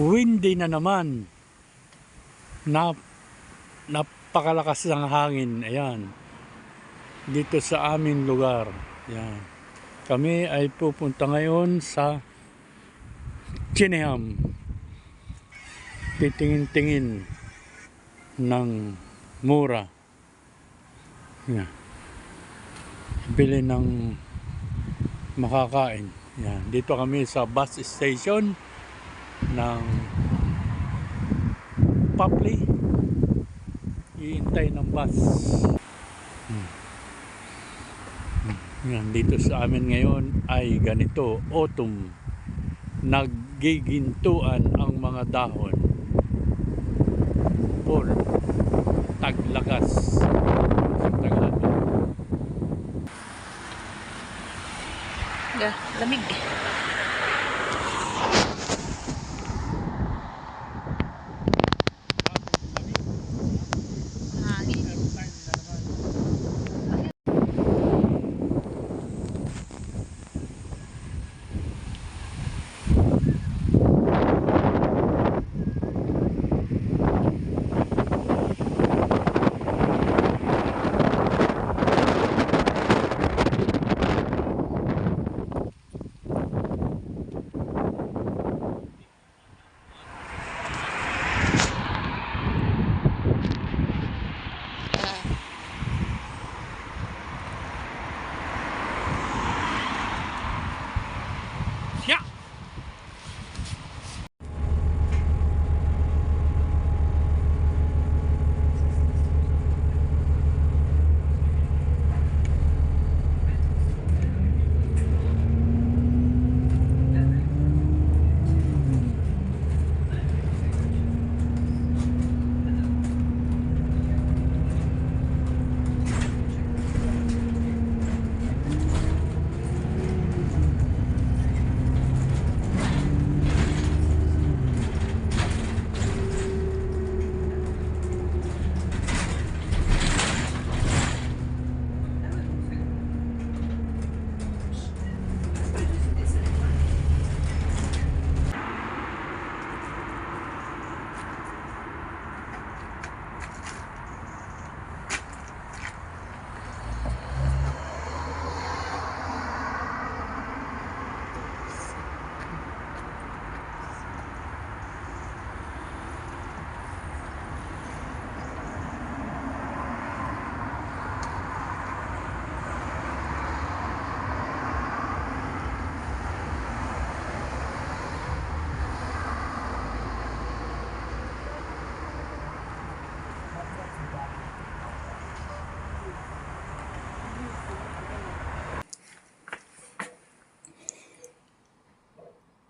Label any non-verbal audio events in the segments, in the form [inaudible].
windy na naman. Na, napakalakas ng hangin. Ayan. Dito sa aming lugar. Ayan. Kami ay pupunta ngayon sa Chineham. Titingin-tingin ng mura. Ayan. Bili ng makakain. Yan. Dito kami sa bus station ng Papli. Iintay ng bus. Hmm. Hmm. Dito sa amin ngayon ay ganito, autumn. Naggigintuan ang mga dahon. Sa Tagalog. Ga, lamig.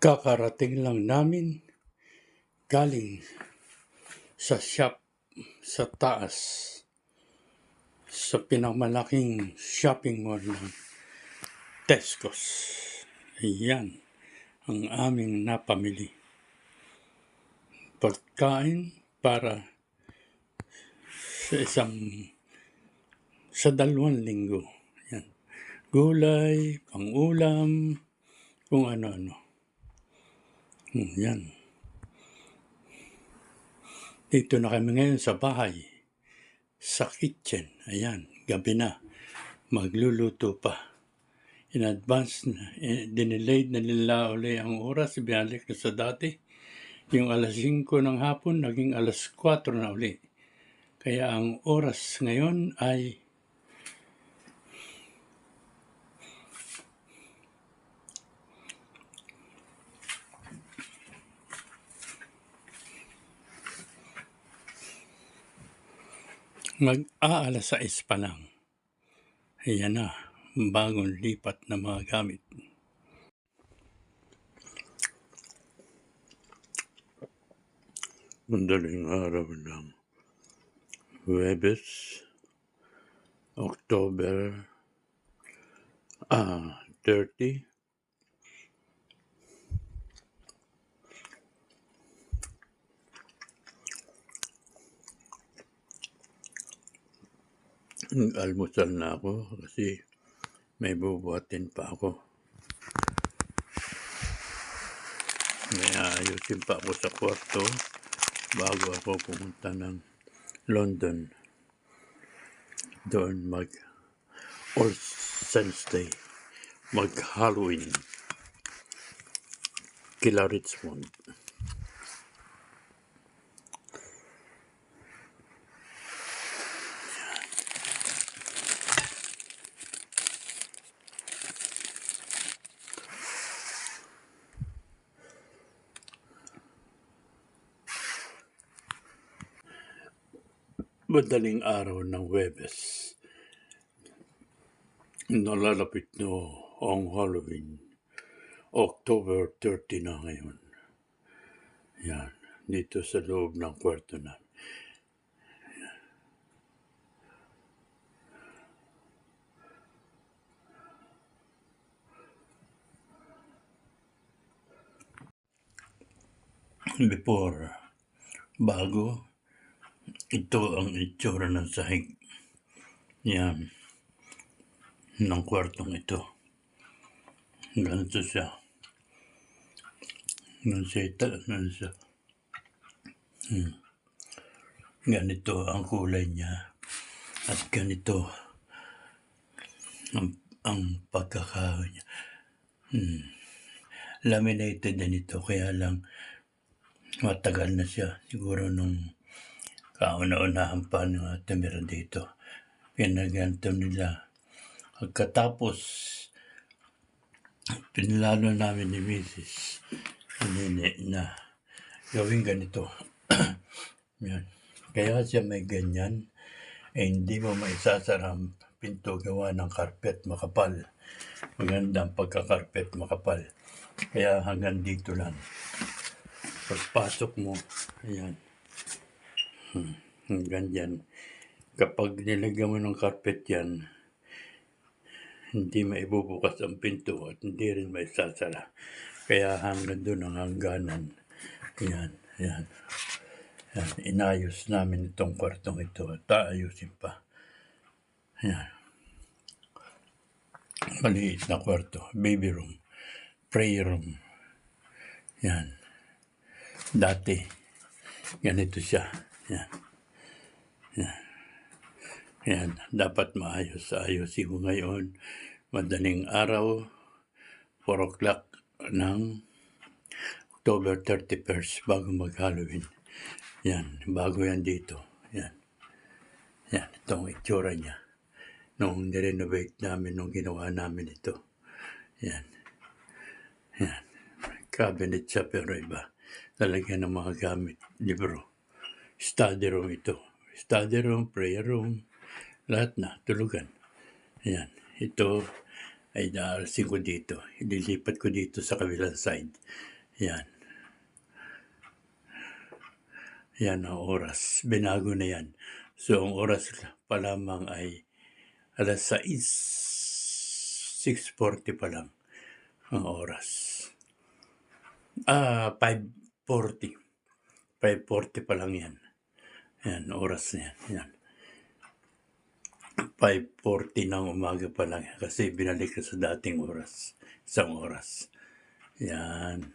Kakarating lang namin galing sa shop sa taas sa pinakamalaking shopping mall ng Tesco's. Ayan ang aming napamili. Pagkain para sa isang sa dalawang linggo. Yan. Gulay, pangulam, kung ano-ano. Hmm, yan. Dito na kami ngayon sa bahay. Sa kitchen. Ayan, gabi na. Magluluto pa. In advance. Eh, dinilayed na nila uli ang oras. Binalik na sa dati. Yung alas 5 ng hapon, naging alas 4 na uli. Kaya ang oras ngayon ay mag-aalas 6 pa lang. Ayan na, bagong lipat na mga gamit. Madaling araw ng Webes, October ah, 30. [clears throat] Almusal na ako kasi may bubuhatin pa ako. May ayusin pa ako sa kwarto bago ako pumunta ng London. Doon mag All Saints Day. Mag Halloween. Kila Richmond. Madaling araw ng Webes. Nalalapit no ang Halloween. October 30 na ngayon. Yan. Dito sa loob ng kwarto na. Before, bago, ito ang itsura ng sahig. Yan. Ng kwartong ito. Ganito siya. Ganito siya. Ganito siya. Hmm. Ganito ang kulay niya. At ganito ang, ang pagkakaw niya. Hmm. Laminated din ito. Kaya lang matagal na siya. Siguro nung kauna-unahan pa ng tumira dito. Pinaganto nila. Pagkatapos, pinlano namin ni Mrs. Nini na gawin ganito. [clears throat] Yan. Kaya siya may ganyan, eh hindi mo maisasara ang pinto gawa ng carpet makapal. Maganda ang pagka-carpet makapal. Kaya hanggang dito lang. Pagpasok mo, ayan. Hmm, hanggang dyan. Kapag nilagyan mo ng carpet yan, hindi maibubukas ang pinto at hindi rin maisasara. Kaya hanggang doon ang hangganan. Yan, yan. Yan, inayos namin itong kwartong ito at taayusin pa. Yan. Maliit na kwarto, baby room, prayer room. Yan. Dati, ganito siya. Yan. Yan. Yan. Dapat maayos. Ayusin ko ngayon. Madaling araw, 4 o'clock ng October 31st bago mag-Halloween. Yan. Bago yan dito. Yan. Yan. Itong itsura niya. Nung nirenovate namin, nung ginawa namin ito. Yan. Yan. Cabinet siya pero iba. Lalagyan ng mga gamit. Libro. Study room ito. Study room, prayer room. Lahat na. Tulugan. Yan. Ito ay naarasin ko dito. Ililipat ko dito sa kabilang side. Yan. Yan ang oras. Binago na yan. So, ang oras pa lamang ay alas 6. 6.40 pa lang ang oras. Ah, 5.40. 5.40 pa lang yan. Yan, oras na yan. Yan. 5.40 ng umaga pa lang. Kasi binalik sa dating oras. Isang oras. Yan.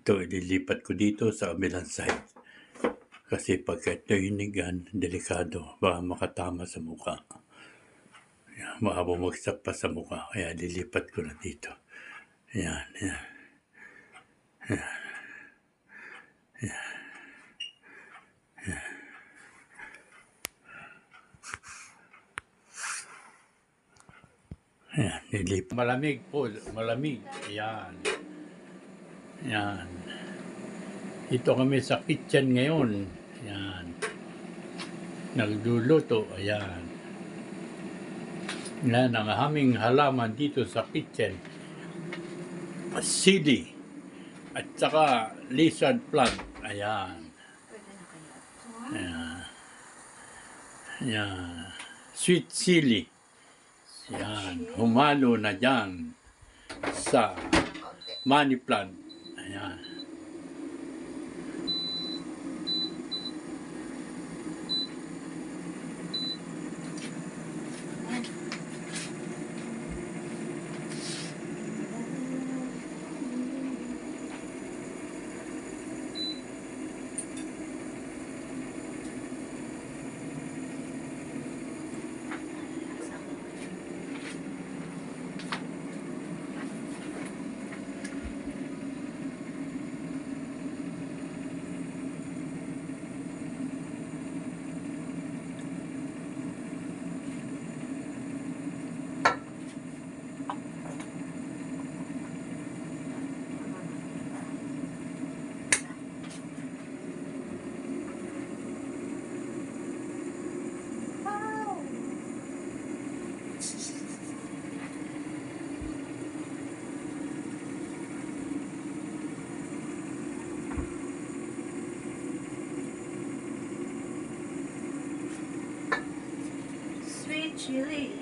Ito, ililipat ko dito sa kabilang side. Kasi pagka ito hinigan, delikado. Baka makatama sa mukha. Yan, baka bumagsak pa sa mukha. Kaya lilipat ko na dito. Yan. Yan. Yan. Yan, nilip. Malamig po, malamig. Yan. Yan. Ito kami sa kitchen ngayon. Yan. Nagluluto. Ayan. Yan ang aming halaman dito sa kitchen. Sili. At saka lizard plant. Ayan. Ayan. Ayan. Sweet chili. Yan, humalo na dyan sa money plant. Ayan. Chili.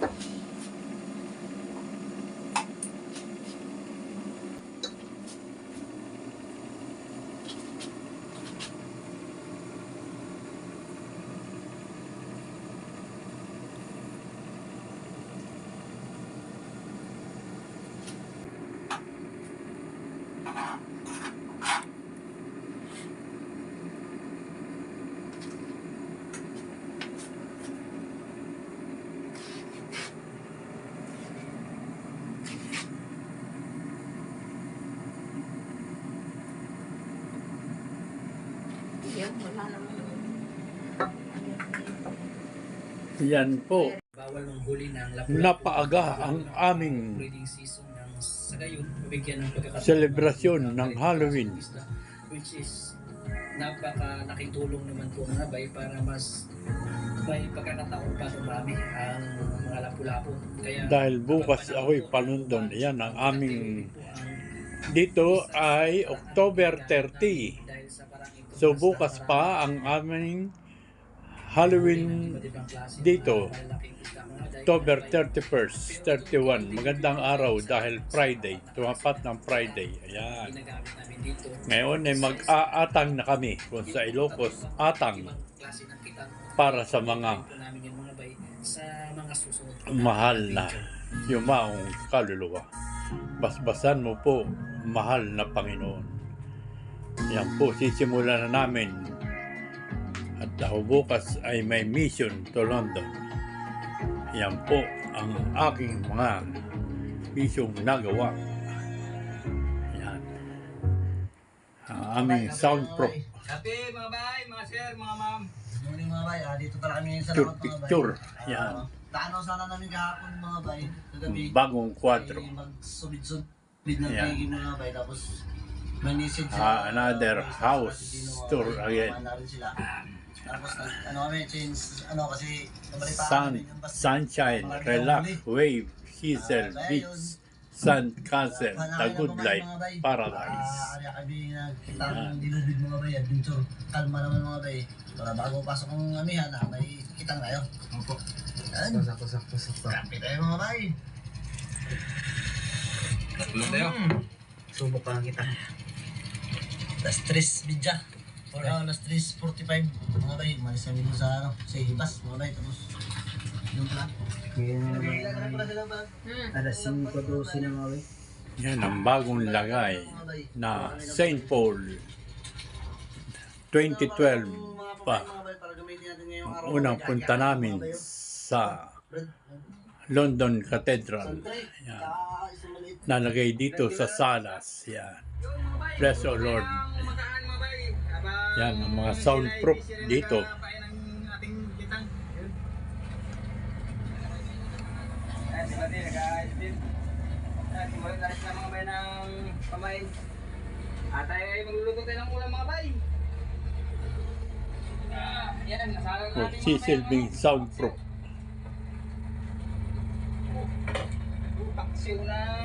何? Wala naman. Yan po. Bawal ng huli ng lapu-lapu. Napaaga ang aming breeding season ng sa gayon, bibigyan ng pagkakataon Selebrasyon ng Halloween. which is napaka nakitulong naman po mga bay para mas may pagkakataon pa dumami ang mga lapu-lapu. Kaya Dahil bukas ako'y panundon. Yan ang aming dito ay October 30. So bukas pa ang aming Halloween dito. October 31st, 31. Magandang araw dahil Friday. Tumapat ng Friday. Ayan. Ngayon ay mag-aatang na kami kung sa Ilocos, atang para sa mga mahal na yumaong kaluluwa. Basbasan mo po, mahal na Panginoon. Yan po, sisimula na namin. At ako bukas ay may mission to London. Yan po ang aking mga misyong nagawa. Yan. Ang aming soundproof Happy mga bay, mga sir, mga ma'am. Morning mga bay, ah, dito pala kami sa picture lahat mga bay. picture. Ah, Yan. Taanaw sana namin kahapon mga bay. Kagabi. Bagong kwadro. Magsubid-subid na Yeah. yeah. mga bay. Tapos Ah, another house tour again. Tapos ano kami, change, ano kasi Sun, sunshine, relax, wave, hazel, beach, sun, castle, the good life, paradise. Ah, ari kami nagkita Yan. ng dilubid mga bay, adventure. Kalma naman mga bay. Para bago pasok ang amihan, ah, may kitang tayo. Opo. Yan. Sakto, sakto, sakto. Grabe tayo mga bay. Tulong tayo. Subok ka kita. Last 3 bidya. Or oh, last 3.45 mga bay. Malis kami dun sa ano, sa Ibas mga bay. Tapos yun lang. Alas 5.12 na mga bay. Yan ang bagong lagay na St. Paul 2012 pa. Mga bay, para gamitin natin ngayong araw. Ang unang punta namin sa London Cathedral. Yan. Nalagay dito sa salas. Yan. Bless, O Lord. Yan, ang mga soundproof dito. At tayo ay magluluto tayo ng mga bay. Yan, nasalang natin. Sisilbing soundproof. Taksiyo na.